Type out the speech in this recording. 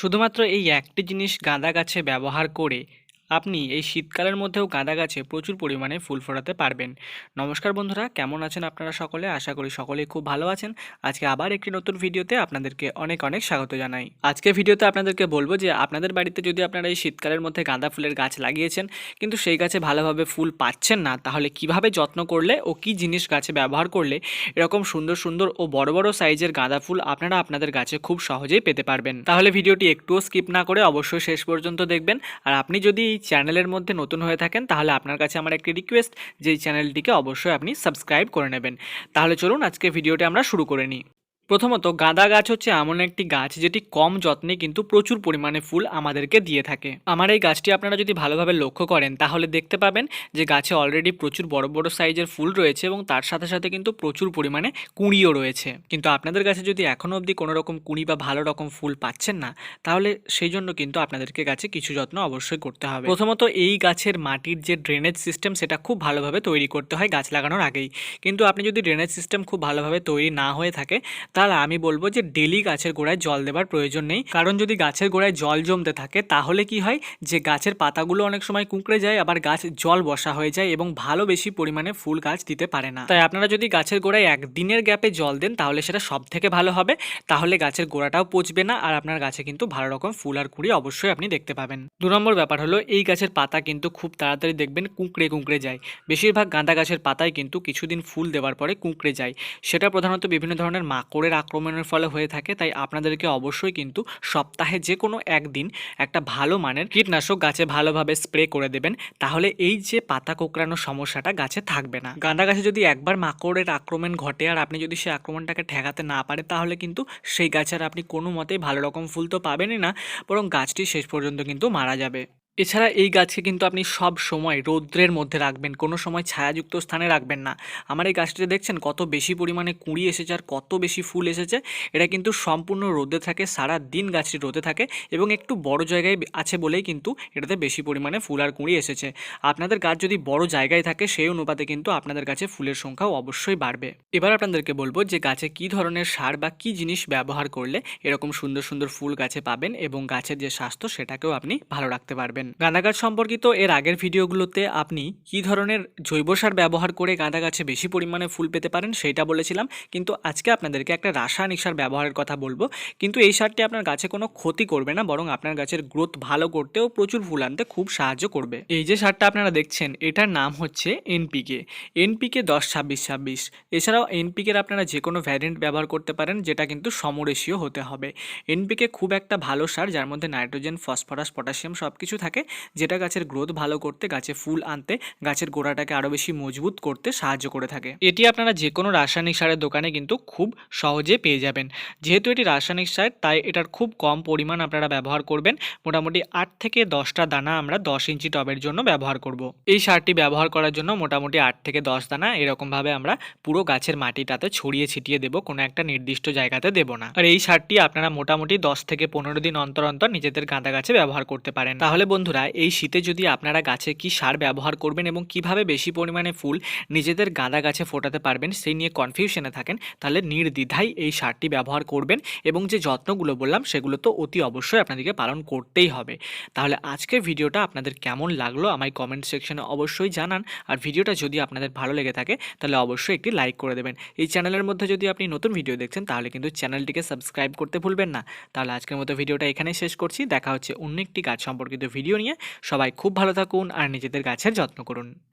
শুধুমাত্র এই একটি জিনিস গাঁদা গাছে ব্যবহার করে আপনি এই শীতকালের মধ্যেও গাঁদা গাছে প্রচুর পরিমাণে ফুল ফোটাতে পারবেন। নমস্কার বন্ধুরা, কেমন আছেন আপনারা সকলে? আশা করি সকলেই খুব ভালো আছেন। আজকে আবার একটি নতুন ভিডিওতে আপনাদেরকে অনেক অনেক স্বাগত জানাই। আজকে ভিডিওতে আপনাদেরকে বলব যে, আপনাদের বাড়িতে যদি আপনারা এই শীতকালের মধ্যে গাঁদা ফুলের গাছ লাগিয়েছেন, কিন্তু সেই গাছে ভালোভাবে ফুল পাচ্ছেন না, তাহলে কীভাবে যত্ন করলে ও কি জিনিস গাছে ব্যবহার করলে এরকম সুন্দর সুন্দর ও বড় বড় সাইজের গাঁদা ফুল আপনারা আপনাদের গাছে খুব সহজেই পেতে পারবেন? তাহলে ভিডিওটি একটুও স্কিপ না করে অবশ্যই শেষ পর্যন্ত দেখবেন। আর আপনি যদি চ্যানেলের মধ্যে নতুন হয়ে থাকেন, তাহলে আপনার কাছে আমার একটি রিকোয়েস্ট যে চ্যানেলটিকে অবশ্যই আপনি সাবস্ক্রাইব করে নেবেন। তাহলে চলুন আজকে ভিডিওটি আমরা শুরু করে নিই। প্রথমত গাঁদা গাছ হচ্ছে এমন একটি গাছ যেটি কম যত্নে কিন্তু প্রচুর পরিমাণে ফুল আমাদেরকে দিয়ে থাকে। আমার এই গাছটি আপনারা যদি ভালোভাবে লক্ষ্য করেন, তাহলে দেখতে পাবেন যে গাছে অলরেডি প্রচুর বড় বড় সাইজের ফুল রয়েছে এবং তার সাথে সাথে কিন্তু প্রচুর পরিমাণে কুঁড়িও রয়েছে। কিন্তু আপনাদের কাছে যদি এখনও অবধি কোনো রকম কুঁড়ি বা ভালো রকম ফুল পাচ্ছেন না, তাহলে সেই জন্য কিন্তু আপনাদেরকে গাছে কিছু যত্ন অবশ্যই করতে হবে। প্রথমত এই গাছের মাটির যে ড্রেনেজ সিস্টেম সেটা খুব ভালোভাবে তৈরি করতে হয় গাছ লাগানোর আগেই। কিন্তু আপনি যদি ড্রেনেজ সিস্টেম খুব ভালোভাবে তৈরি না হয়ে থাকে তাহলে আমি বলব যে ডেলি গাছের গোড়ায় জল দেবার প্রয়োজন নেই। কারণ যদি গাছের গোড়ায় জল জমতে থাকে, তাহলে কি হয়? যে গাছের পাতাগুলো অনেক সময় কুঁকড়ে যায়, আবার গাছ জল বসা হয়ে যায় এবং ভালো বেশি পরিমাণে ফুল গাছ দিতে পারে না। তাই আপনারা যদি গাছের গোড়ায় একদিনের গ্যাপে জল দেন, তাহলে সেটা সব থেকে ভালো হবে। তাহলে গাছের গোড়াটাও পচবে না, আর আপনার গাছে কিন্তু ভালো রকম ফুল আর কুড়ি অবশ্যই আপনি দেখতে পাবেন। দু নম্বর ব্যাপার হলো, এই গাছের পাতা কিন্তু খুব তাড়াতাড়ি দেখবেন কুঁকড়ে কুঁকড়ে যায়। বেশিরভাগ গাঁদা গাছের পাতায় কিন্তু কিছুদিন ফুল দেওয়ার পরে কুঁকড়ে যায়। সেটা প্রধানত বিভিন্ন ধরনের মাকড়ের আক্রমণের ফলে হয়ে থাকে, তাই আপনাদেরকে অবশ্যই কিন্তু সপ্তাহে যে কোনো একদিন একটা ভালো মানের কীটনাশক গাছে ভালোভাবে স্প্রে করে দেবেন, তাহলে এই যে পাতা কোঁকড়ানো সমস্যাটা গাছে থাকবে না। গাঁদা গাছে যদি একবার মাকড়ের আক্রমণ ঘটে আর আপনি যদি সেই আক্রমণটাকে ঠেকাতে না পারে তাহলে কিন্তু সেই গাছে আর আপনি কোনো মতেই ভালো রকম ফুল তো পাবেনই না, বরং গাছটি শেষ পর্যন্ত কিন্তু মারা যাবে। এছাড়া এই গাছকে কিন্তু আপনি সব সময় রৌদ্রের মধ্যে রাখবেন, কোনো সময় ছায়াযুক্ত স্থানে রাখবেন না। আমার এই গাছটিতে দেখছেন কত বেশি পরিমাণে কুঁড়ি এসেছে আর কত বেশি ফুল এসেছে। এটা কিন্তু সম্পূর্ণ রোদে থাকে, সারা দিন গাছটি রোদে থাকে এবং একটু বড় জায়গায় আছে বলেই কিন্তু এটাতে বেশি পরিমাণে ফুল আর কুঁড়ি এসেছে। আপনাদের গাছ যদি বড় জায়গায় থাকে, সেই অনুপাতে কিন্তু আপনাদের কাছে ফুলের সংখ্যাও অবশ্যই বাড়বে। এবার আপনাদেরকে বলব যে গাছে কি ধরনের সার বা কি জিনিস ব্যবহার করলে এরকম সুন্দর সুন্দর ফুল গাছে পাবেন এবং গাছের যে স্বাস্থ্য, সেটাকেও আপনি ভালো রাখতে পারবেন। গাঁদা গাছ সম্পর্কিত এর আগের ভিডিওগুলোতে আপনি কি ধরনের জৈব সার ব্যবহার করে গাঁদা গাছে বেশি পরিমাণে ফুল পেতে পারেন সেইটা বলেছিলাম। কিন্তু আজকে আপনাদেরকে একটা রাসায়নিক সার ব্যবহারের কথা বলব। কিন্তু এই সারটি আপনার গাছে কোনো ক্ষতি করবে না, বরং আপনার গাছের গ্রোথ ভালো করতেও প্রচুর ফুল আনতে খুব সাহায্য করবে। এই যে সারটা আপনারা দেখছেন, এটার নাম হচ্ছে এনপিকে এনপিকে দশ, ছাব্বিশ ছাব্বিশ। এছাড়াও এনপিকের আপনারা যে কোনো ভ্যারিয়েন্ট ব্যবহার করতে পারেন, যেটা কিন্তু সমরেশীয় হতে হবে। এনপিকে খুব একটা ভালো সার, যার মধ্যে নাইট্রোজেন ফসফরাস পটাশিয়াম সব কিছু থাকে। যেটা গাছের গ্রোথ ভালো করতে, গাছে ফুল আনতে, গাছের গোড়াটাকে আরও বেশি মজবুত করতে সাহায্য করে থাকে। এটি আপনারা যে কোনো রাসায়নিক সারের দোকানে কিন্তু খুব সহজে পেয়ে যাবেন। যেহেতু এটি রাসায়নিক সার, তাই এটার খুব কম পরিমাণ আপনারা ব্যবহার করবেন। মোটামুটি আট থেকে দশটা দানা আমরা দশ ইঞ্চি টবের জন্য ব্যবহার করব। এই সারটি ব্যবহার করার জন্য মোটামুটি আট থেকে দশ দানা এরকমভাবে আমরা পুরো গাছের মাটিটাতে ছড়িয়ে ছিটিয়ে দেবো, কোনো একটা নির্দিষ্ট জায়গাতে দেবো না। আর এই সারটি আপনারা মোটামুটি দশ থেকে পনেরো দিন অন্তর অন্তর নিজেদের গাঁদা গাছে ব্যবহার করতে পারেন। তাহলে বন্ধুরা, এই শীতে যদি আপনারা গাছে কি সার ব্যবহার করবেন এবং কীভাবে বেশি পরিমাণে ফুল নিজেদের গাঁদা গাছে ফোটাতে পারবেন সেই নিয়ে কনফিউশনে থাকেন, তাহলে নির্দ্বিধাই এই সারটি ব্যবহার করবেন এবং যে যত্নগুলো বললাম সেগুলো তো অতি অবশ্যই আপনাদেরকে পালন করতেই হবে। তাহলে আজকের ভিডিওটা আপনাদের কেমন লাগল আমায় কমেন্ট সেকশনে অবশ্যই জানান। আর ভিডিওটা যদি আপনাদের ভালো লেগে থাকে, তাহলে অবশ্যই একটি লাইক করে দেবেন। এই চ্যানেলের মধ্যে যদি আপনি নতুন ভিডিও দেখছেন, তাহলে কিন্তু চ্যানেলটিকে সাবস্ক্রাইব করতে ভুলবেন না। তাহলে আজকের মতো ভিডিওটা এখানেই শেষ করছি। দেখা হচ্ছে অন্য একটি গাছ সম্পর্কিত ভিডিও নিয়ে সবাই খুব ভালো থাকুন আর নিজেদের গাছের যত্ন করুন।